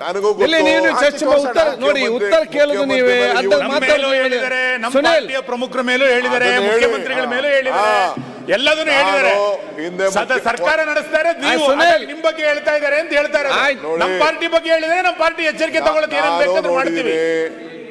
ನನಗೂ ನೀವು ಚರ್ಚೆ ಉತ್ತರ ನೋಡಿ ಉತ್ತರ ಕೇಳೋದು ನೀವೇ ಮಾತಾಡೋದು ಹೇಳಿದ್ದಾರೆ ನಮ್ಮ ಪಾರ್ಟಿಯ ಪ್ರಮುಖರ ಮೇಲೂ ಹೇಳಿದರೆ ಮುಖ್ಯಮಂತ್ರಿಗಳ ಮೇಲೂ ಹೇಳಿದರೆ. ಎಲ್ಲದನ್ನು ಹೇಳಿದ್ದಾರೆ. ನಾನು ಸರ್ಕಾರ ನಡೆಸ್ತಾರೆ ನೀವು ನಿಮ್ ಬಗ್ಗೆ ಹೇಳ್ತಾ ಇದ್ದಾರೆ ಅಂತ ಹೇಳ್ತಾರೆ. ನಮ್ಮ ಪಾರ್ಟಿ ಬಗ್ಗೆ ಹೇಳಿದ್ರೆ ನಮ್ಮ ಪಾರ್ಟಿ ಎಚ್ಚರಿಕೆ ತಗೊಳ್ಳೋದು ಏನೇನ್ ನಾನು ಬೇಕಾದ್ರೂ ಮಾಡ್ತೀವಿ.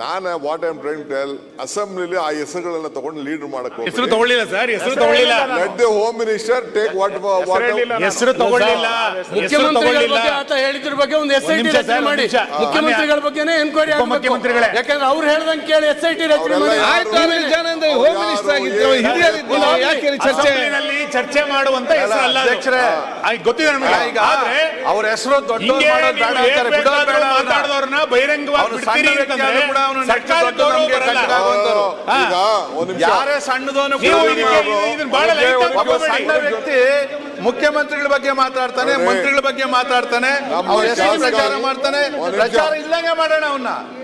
ನಾನು ವಾಟ್ ಐಮ್ ಟ್ರೈನ್ ಟೆಲ್ ಅಸೆಂಬ್ಲಿಲಿ ಆ ಹೆಸರುಗಳನ್ನ ತಗೊಂಡು ಲೀಡರ್ ಮಾಡಕ್ ಹೆಸರು ತಗೊಳ್ಳಿಲ್ಲ ಸರ್ ಹೆಸರು ತಗೊಳ್ಳಿಲ್ಲ. Let the home minister take what what. ಹೆಸರು ತಗೊಳ್ಳಿಲ್ಲ. ಮುಖ್ಯಮಂತ್ರಿಗಳ ತಗೊಳ್ಳಿಲ್ಲ. ಬಗ್ಗೆ ಆತ ಹೇಳಿದ್ರ ಬಗ್ಗೆ ಒಂದು ಎಸ್ ಐ ಟಿ ರಚನೆ ಮಾಡಿ. ಮುಖ್ಯಮಂತ್ರಿಗಳ ಬಗ್ಗೆನೇ ಎನ್ಕ್ವೈರಿ ಮುಖ್ಯಮಂತ್ರಿಗಳೇ. ಯಾಕಂದ್ರೆ ಅವ್ರು ಹೇಳ್ದಂಗೆ ಕೇಳಿ ಎಸ್ ಐ ಟಿ ರಚನೆ ಮಾಡಿ? ಆಯ್ತು ಅನಿಲ್ ಜಾನಂದ್ ಹೋಮ್ ಮಿನಿಸ್ಟರ್ ಆಗಿದ್ರು ಯಾರು? ಹಿರಿಯರಿದ್ರು ಯಾಕೆ ಚರ್ಚೆ? ಅಸೆಂಬ್ಲಿನಲ್ಲಿ ಚರ್ಚೆ ಮಾಡುವಂತ ಹೆಸರು ಅಲ್ಲ. ಅಧ್ಯಕ್ಷರೇ. ಗೊತ್ತಿದೆ ನಮಗೆ? ಈಗ ಆದ್ರೆ ಅವ್ರ ಹೆಸರು ದೊಡ್ಡ. ಮಾತಾಡಿದವ್ರನ್ನ ಬಹಿರಂಗವಾಗಿ ಯಾರೇ ತಗೋಬೇಡಿ. ಸಣ್ಣ ವ್ಯಕ್ತಿ ಮುಖ್ಯಮಂತ್ರಿಗಳ ಬಗ್ಗೆ ಮಾತಾಡ್ತಾನೆ. ಮಂತ್ರಿಗಳ ಬಗ್ಗೆ ಮಾತಾಡ್ತಾನೆ ಅವ್ರ ಹೆಸರು ಪ್ರಚಾರ ಮಾಡ್ತಾನೆ. ಪ್ರಚಾರ ಇಲ್ಲಂಗೆ ಮಾಡೋಣ ಅವನ್ನ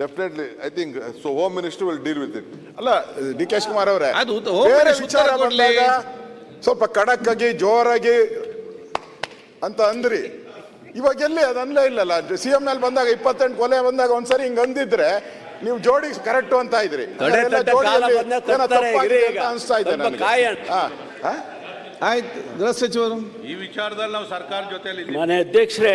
definitely I think so home minister will deal with it ಅಲ್ಲ ಡಿ ಕೆ ಶಿವಕುಮಾರ್ ಅವರೇ ಅದು ಹೋಮ್ ಬೇರೆ ಮಿನಿಸ್ಟರ್ ವಿಚಾರ ಉತ್ತರ ಕೊಡ್ಲಿ. ಬಂದಾಗ ಸ್ವಲ್ಪ ಖಡಕ್ ಆಗಿ ಜೋರಾಗಿ ಅಂತ ಅಂದ್ರಿ. ಇವಾಗ ಎಲ್ಲಿ ಅದು ಅನ್ಲೇ ಇಲ್ಲಲ್ಲ? ಸಿ ಎಂ ನಲ್ಲಿ ಬಂದಾಗ ಇಪ್ಪತ್ತೆಂಟು ಕೊಲೆ ಬಂದಾಗ ಒಂದ್ಸರಿ ಹಿಂಗ್ ಅಂದಿದ್ರೆ ನೀವು ಜೋಡಿ ಕರೆಕ್ಟ್ ಅಂತ ಇದ್ರಿ. ಅದೆಲ್ಲ ಜೋಡಿಯಲ್ಲಿ ಏನೋ ತಪ್ಪಾಗಿದೆ ಅಂತ ಅನ್ಸ್ತಾ ಇದೆ ನನಗೆ. ಹಾ, ಹಾ? ಆಯ್ತು ಗೃಹ ಸಚಿವರು. ಈ ವಿಚಾರದಲ್ಲಿ ನಾವು ಸರ್ಕಾರ ಜೊತೆಲಿ ಮನೆ ಅಧ್ಯಕ್ಷರೇ